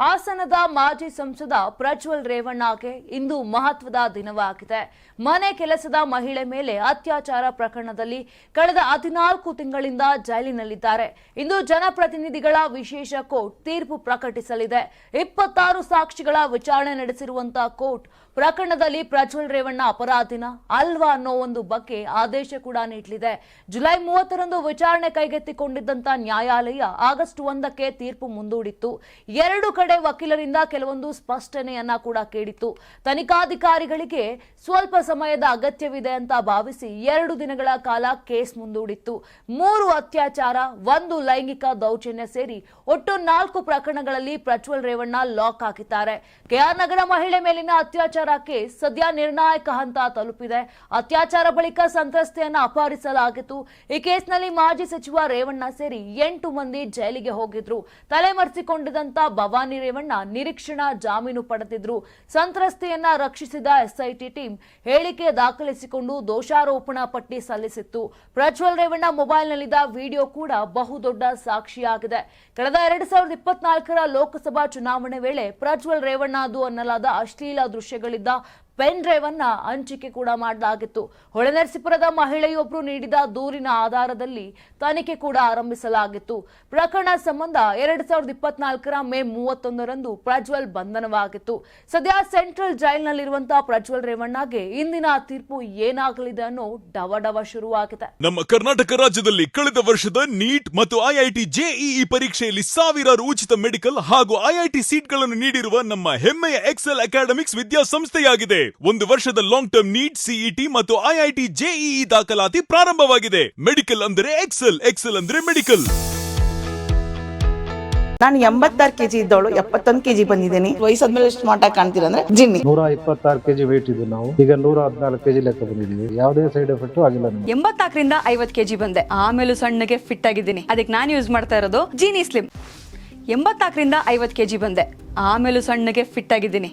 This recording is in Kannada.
ಹಾಸನದ ಮಾಜಿ ಸಂಸದ ಪ್ರಜ್ವಲ್ ರೇವಣ್ಣಗೆ ಇಂದು ಮಹತ್ವದ ದಿನವಾಗಿದೆ. ಮನೆ ಕೆಲಸದ ಮಹಿಳೆ ಮೇಲೆ ಅತ್ಯಾಚಾರ ಪ್ರಕರಣದಲ್ಲಿ ಕಳೆದ ಹದಿನಾಲ್ಕು ತಿಂಗಳಿಂದ ಜೈಲಿನಲ್ಲಿದ್ದಾರೆ. ಇಂದು ಜನಪ್ರತಿನಿಧಿಗಳ ವಿಶೇಷ ಕೋರ್ಟ್ ತೀರ್ಪು ಪ್ರಕಟಿಸಲಿದೆ. ಇಪ್ಪತ್ತಾರು ಸಾಕ್ಷಿಗಳ ವಿಚಾರಣೆ ನಡೆಸಿರುವಂತಹ ಕೋರ್ಟ್ ಪ್ರಕರಣದಲ್ಲಿ ಪ್ರಜ್ವಲ್ ರೇವಣ್ಣ ಅಪರಾಧಿನ ಅಲ್ವಾ ಅನ್ನೋ ಒಂದು ಬಗ್ಗೆ ಆದೇಶ ಕೂಡ ನೀಡಲಿದೆ. ಜುಲೈ ಮೂವತ್ತರಂದು ವಿಚಾರಣೆ ಕೈಗೆತ್ತಿಕೊಂಡಿದ್ದಂತ ನ್ಯಾಯಾಲಯ ಆಗಸ್ಟ್ ಒಂದಕ್ಕೆ ತೀರ್ಪು ಮುಂದೂಡಿತ್ತು. ಎರಡು ಕಡೆ ವಕೀಲರಿಂದ ಕೆಲವೊಂದು ಸ್ಪಷ್ಟನೆಯನ್ನ ಕೂಡ ಕೇಳಿತ್ತು. ತನಿಖಾಧಿಕಾರಿಗಳಿಗೆ ಸ್ವಲ್ಪ ಸಮಯದ ಅಗತ್ಯವಿದೆ ಅಂತ ಭಾವಿಸಿ ಎರಡು ದಿನಗಳ ಕಾಲ ಕೇಸ್ ಮುಂದೂಡಿತ್ತು. ಮೂರು ಅತ್ಯಾಚಾರ, ಒಂದು ಲೈಂಗಿಕ ದೌರ್ಜನ್ಯ ಸೇರಿ ಒಟ್ಟು ನಾಲ್ಕು ಪ್ರಕರಣಗಳಲ್ಲಿ ಪ್ರಜ್ವಲ್ ರೇವಣ್ಣ ಲಾಕ್ ಹಾಕಿದ್ದಾರೆ. ಕೆಆರ್ ನಗರ ಮಹಿಳೆ ಮೇಲಿನ ಅತ್ಯಾಚಾರ ಕೇಸ್ ಸದ್ಯ ನಿರ್ಣಾಯಕ ಹಂತ ತಲುಪಿದೆ. ಅತ್ಯಾಚಾರ ಬಳಿಕ ಸಂತ್ರಸ್ತೆಯನ್ನ ಅಪಹರಿಸಲಾಗಿತ್ತು. ಈ ಕೇಸ್ನಲ್ಲಿ ಮಾಜಿ ಸಚಿವ ರೇವಣ್ಣ ಸೇರಿ ಎಂಟು ಮಂದಿ ಜೈಲಿಗೆ ಹೋಗಿದ್ರು. ತಲೆಮರೆಸಿಕೊಂಡಿದ್ದಂತ ಭವಾನಿ ರೇವಣ್ಣ ನಿರೀಕ್ಷಣಾ ಜಾಮೀನು ಪಡೆದಿದ್ರು. ಸಂತ್ರಸ್ತೆಯನ್ನ ರಕ್ಷಿಸಿದ ಎಸ್ಐಟಿ ಟೀಮ್ ಹೇಳಿಕೆ ದಾಖಲಿಸಿಕೊಂಡು ದೋಷಾರೋಪಣಾ ಪಟ್ಟಿ ಸಲ್ಲಿಸಿತ್ತು. ಪ್ರಜ್ವಲ್ ರೇವಣ್ಣ ಮೊಬೈಲ್ನಲ್ಲಿದ್ದ ವಿಡಿಯೋ ಕೂಡ ಬಹುದೊಡ್ಡ ಸಾಕ್ಷಿಯಾಗಿದೆ. ಕಳೆದ ಎರಡ್ ಸಾವಿರದ ಇಪ್ಪತ್ನಾಲ್ಕರ ಲೋಕಸಭಾ ಚುನಾವಣೆ ವೇಳೆ ಪ್ರಜ್ವಲ್ ರೇವಣ್ಣ ಅದು ಅನ್ನಲಾದ ಅಶ್ಲೀಲ 的 ಪೆನ್ ಡ್ರೈವ್ ಅನ್ನ ಹಂಚಿಕೆ ಕೂಡ ಮಾಡಲಾಗಿತ್ತು. ಹೊಳೆನರಸೀಪುರದ ಮಹಿಳೆಯೊಬ್ಬರು ನೀಡಿದ ದೂರಿನ ಆಧಾರದಲ್ಲಿ ತನಿಖೆ ಕೂಡ ಆರಂಭಿಸಲಾಗಿತ್ತು. ಪ್ರಕರಣ ಸಂಬಂಧ ಎರಡ್ ಸಾವಿರದ ಇಪ್ಪತ್ನಾಲ್ಕರ ಮೇ ಮೂವತ್ತೊಂದರಂದು ಪ್ರಜ್ವಲ್ ಬಂಧನವಾಗಿತ್ತು. ಸದ್ಯ ಸೆಂಟ್ರಲ್ ಜೈಲ್ನಲ್ಲಿರುವಂತಹ ಪ್ರಜ್ವಲ್ ರೇವಣ್ಣಗೆ ಇಂದಿನ ತೀರ್ಪು ಏನಾಗಲಿದೆ ಅನ್ನೋ ಡವಡವ ಶುರುವಾಗಿದೆ. ನಮ್ಮ ಕರ್ನಾಟಕ ರಾಜ್ಯದಲ್ಲಿ ಕಳೆದ ವರ್ಷದ ನೀಟ್ ಮತ್ತು ಐಐಟಿ ಜೆಇಇ ಪರೀಕ್ಷೆಯಲ್ಲಿ ಸಾವಿರಾರು ಉಚಿತ ಮೆಡಿಕಲ್ ಹಾಗೂ ಐಐಟಿ ಸೀಟ್ಗಳನ್ನು ನೀಡಿರುವ ನಮ್ಮ ಹೆಮ್ಮೆಯ ಎಕ್ಸೆಲ್ ಅಕಾಡೆಮಿಕ್ಸ್ ವಿದ್ಯಾಸಂಸ್ಥೆಯಾಗಿದೆ. ಒಂದು ವರ್ಷದ ಲಾಂಗ್ ಟರ್ಮ್ ನೀಟ್ ಸಿಇಟಿ ಮತ್ತು ಐಐಟಿ ಜೆಇಇ ದಾಖಲಾತಿ ಪ್ರಾರಂಭವಾಗಿದೆ. ಮೆಡಿಕಲ್ ಅಂದರೆ ಎಕ್ಸೆಲ್ ಎಕ್ಸೆಲ್ ಅಂದ್ರೆ ಮೆಡಿಕಲ್ ನಾನು ಎಂಬತ್ತಾರು ಕೆಜಿ ಇದ್ದವಳು ಎಪ್ಪತ್ತೊಂದು ಕೆಜಿ ಬಂದಿದ್ದೀನಿ. ವಯಸ್ಸಾದ್ಮೇಲೆ ಸ್ಮಾರ್ಟ್ ಆಗಿ ಕಾಣ್ತೀರ ಅಂದ್ರೆ ಜಿನ್ನಿ. ನೂರ ಇಪ್ಪತ್ತಾರು ಕೆಜಿ ವೇಟ್ ಇದ್ದು ನಾವು. ಈಗ ನೂರ ಹದಿನಾಲ್ಕು ಕೆಜಿ ಲೆಕ್ಕ ಬಂದಿದ್ದೀವಿ. ಯಾವುದೇ ಸೈಡ್ ಎಫೆಕ್ಟ್ ಆಗಿಲ್ಲ ಎಂಬತ್ತಾಕರಿಂದ ಎಂಬತ್ನಾಲ್ಕರಿಂದ ಐವತ್ ಕೆಜಿ ಬಂದೆ. ಆಮೇಲೂ ಸಣ್ಣಗೆ ಫಿಟ್ ಆಗಿದ್ದೀನಿ. ಅದಕ್ಕೆ ನಾನು ಯೂಸ್ ಮಾಡ್ತಾ ಇರೋದು ಜೀನಿ ಸ್ಲಿಮ್ ಎಂಬತ್ನಾಲ್ಕರಿಂದ ಐವತ್ತು ಕೆಜಿ ಬಂದೆ. ಆಮೇಲೂ ಸಣ್ಣಗೆ ಫಿಟ್ ಆಗಿದ್ದೀನಿ.